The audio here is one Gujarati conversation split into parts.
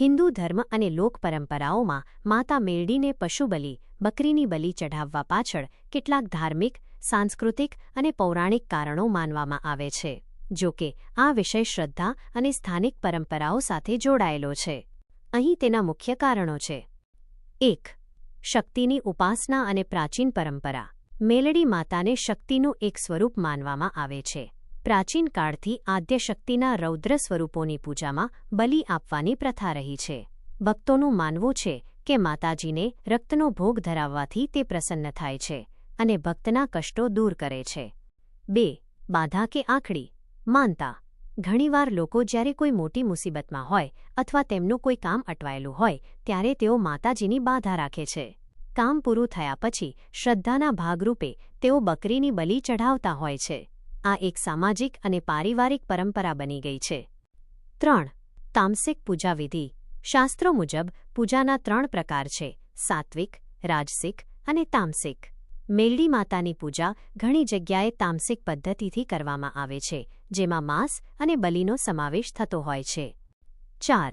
હિન્દુ ધર્મ અને લોક પરંપરાઓમાં માતા મેરડીને પશુબલિ, બકરીની બલિ ચઢાવવા પાછળ કેટલાક ધાર્મિક, સાંસ્કૃતિક અને પૌરાણિક કારણો માનવામાં આવે છે, જો કે આ વિષય શ્રદ્ધા અને સ્થાનિક પરંપરાઓ સાથે જોડાયેલો છે. અહીં તેના મુખ્ય કારણો છે. એક, શક્તિની ઉપાસના અને પ્રાચીન પરંપરા. મેલડી માતાને શક્તિનું એક સ્વરૂપ માનવામાં આવે છે. પ્રાચીન કાળથી આદ્યશક્તિના રૌદ્ર સ્વરૂપોની પૂજામાં બલિ આપવાની પ્રથા રહી છે. ભક્તોનું માનવું છે કે માતાજીને રક્તનો ભોગ ધરાવવાથી તે પ્રસન્ન થાય છે અને ભક્તના કષ્ટો દૂર કરે છે. બે, બાધા કે આખડી. માનતા. ઘણીવાર લોકો જ્યારે કોઈ મોટી મુસીબતમાં હોય અથવા તેમનું કોઈ કામ અટવાયેલું હોય, ત્યારે તેઓ માતાજીની બાધા રાખે છે. કામ પૂરું થયા પછી શ્રદ્ધાના ભાગરૂપે તેઓ બકરીની બલિ ચઢાવતા હોય છે. આ એક સામાજિક અને પારિવારિક પરંપરા બની ગઈ છે. ત્રણ, તામસિક પૂજાવિધિ. શાસ્ત્રો મુજબ, પૂજાના ત્રણ પ્રકાર છે, સાત્વિક, રાજસિક અને તામસિક. મેલડી માતાની પૂજા ઘણી જગ્યાએ તામસિક પદ્ધતિથી કરવામાં આવે છે, જેમાં માંસ અને બલિનો સમાવેશ થતો હોય છે. ચાર,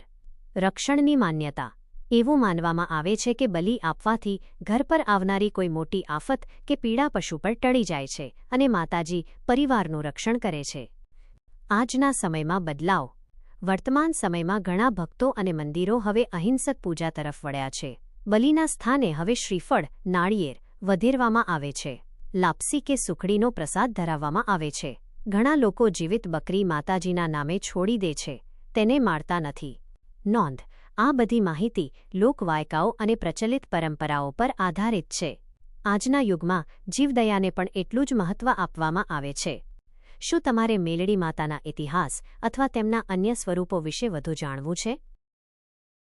રક્ષણની માન્યતા. એવું માનવામાં આવે છે કે બલિ આપવાથી ઘર પર આવનારી કોઈ મોટી આફત કે પીડા પશુ પર ટળી જાય છે અને માતાજી પરિવારનું રક્ષણ કરે છે. આજના સમયમાં બદલાવ. વર્તમાન સમયમાં ઘણા ભક્તો અને મંદિરો હવે અહિંસક પૂજા તરફ વળ્યા છે. બલિના સ્થાને હવે શ્રીફળ, નાળિયેર વધેરવામાં આવે છે. લાપસી કે સુખડીનો પ્રસાદ ધરાવવામાં આવે છે. ઘણા લોકો જીવિત બકરી માતાજીના નામે છોડી દે છે. તેને મારતા નથી. નોંધ. આ બધી માહિતી લોકવાયકાઓ અને પ્રચલિત પરંપરાઓ પર આધારિત છે. આજના યુગમાં જીવદયાને પણ એટલું જ મહત્વ આપવામાં આવે છે. શું તમારે મેલડી માતાના ઇતિહાસ અથવા તેમના અન્ય સ્વરૂપો વિશે વધુ જાણવું છે?